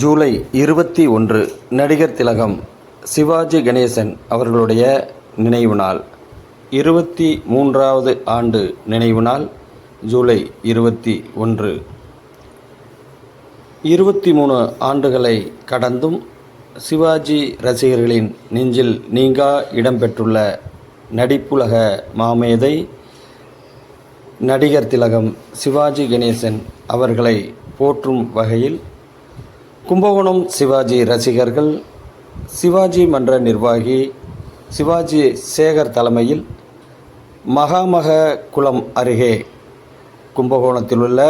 ஜூலை இருபத்தி ஒன்று நடிகர் திலகம் சிவாஜி கணேசன் அவர்களுடைய நினைவு நாள். இருபத்தி மூன்றாவது ஆண்டு நினைவு நாள் ஜூலை இருபத்தி ஒன்று. இருபத்தி மூணு ஆண்டுகளை கடந்தும் சிவாஜி ரசிகர்களின் நெஞ்சில் நீங்கா இடம்பெற்றுள்ள நடிப்புலக மாமேதை நடிகர் திலகம் சிவாஜி கணேசன் அவர்களை போற்றும் வகையில் கும்பகோணம் சிவாஜி ரசிகர்கள் சிவாஜி மன்ற நிர்வாகி சிவாஜி சேகர் தலைமையில் மகாமக குளம் அருகே கும்பகோணத்தில் உள்ள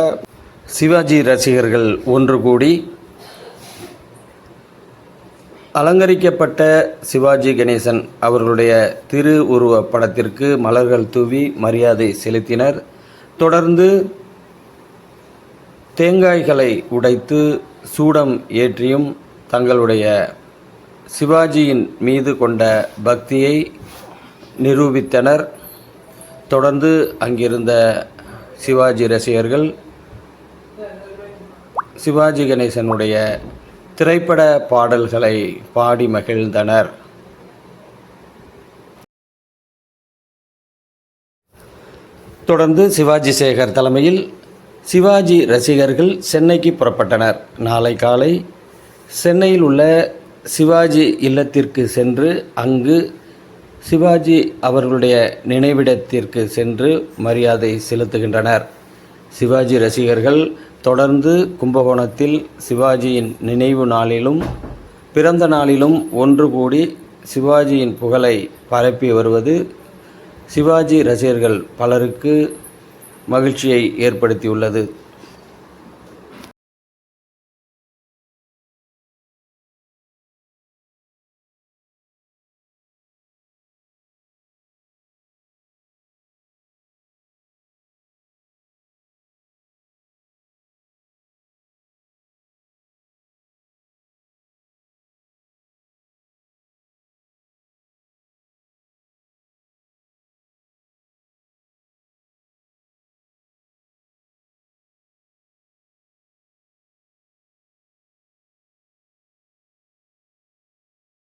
சிவாஜி ரசிகர்கள் ஒன்று கூடி அலங்கரிக்கப்பட்ட சிவாஜி கணேசன் அவர்களுடைய திரு உருவ படத்திற்கு மலர்கள் தூவி மரியாதை செலுத்தினர். தொடர்ந்து தேங்காய்களை உடைத்து சூடம் ஏற்றியும் தங்களுடைய சிவாஜியின் மீது கொண்ட பக்தியை நிரூபித்தனர். தொடர்ந்து அங்கிருந்த சிவாஜி ரசிகர்கள் சிவாஜி கணேசனுடைய திரைப்பட பாடல்களை பாடி மகிழ்ந்தனர். தொடர்ந்து சிவாஜி சேகர் தலைமையில் சிவாஜி ரசிகர்கள் சென்னைக்கு புறப்பட்டனர். நாளை காலை சென்னையில் உள்ள சிவாஜி இல்லத்திற்கு சென்று அங்கு சிவாஜி அவர்களுடைய நினைவிடத்திற்கு சென்று மரியாதை செலுத்துகின்றனர். சிவாஜி ரசிகர்கள் தொடர்ந்து கும்பகோணத்தில் சிவாஜியின் நினைவு நாளிலும் பிறந்த நாளிலும் ஒன்று கூடி சிவாஜியின் புகழை பரப்பி வருவது சிவாஜி ரசிகர்கள் பலருக்கு மகிழ்ச்சியை ஏற்படுத்தியுள்ளது.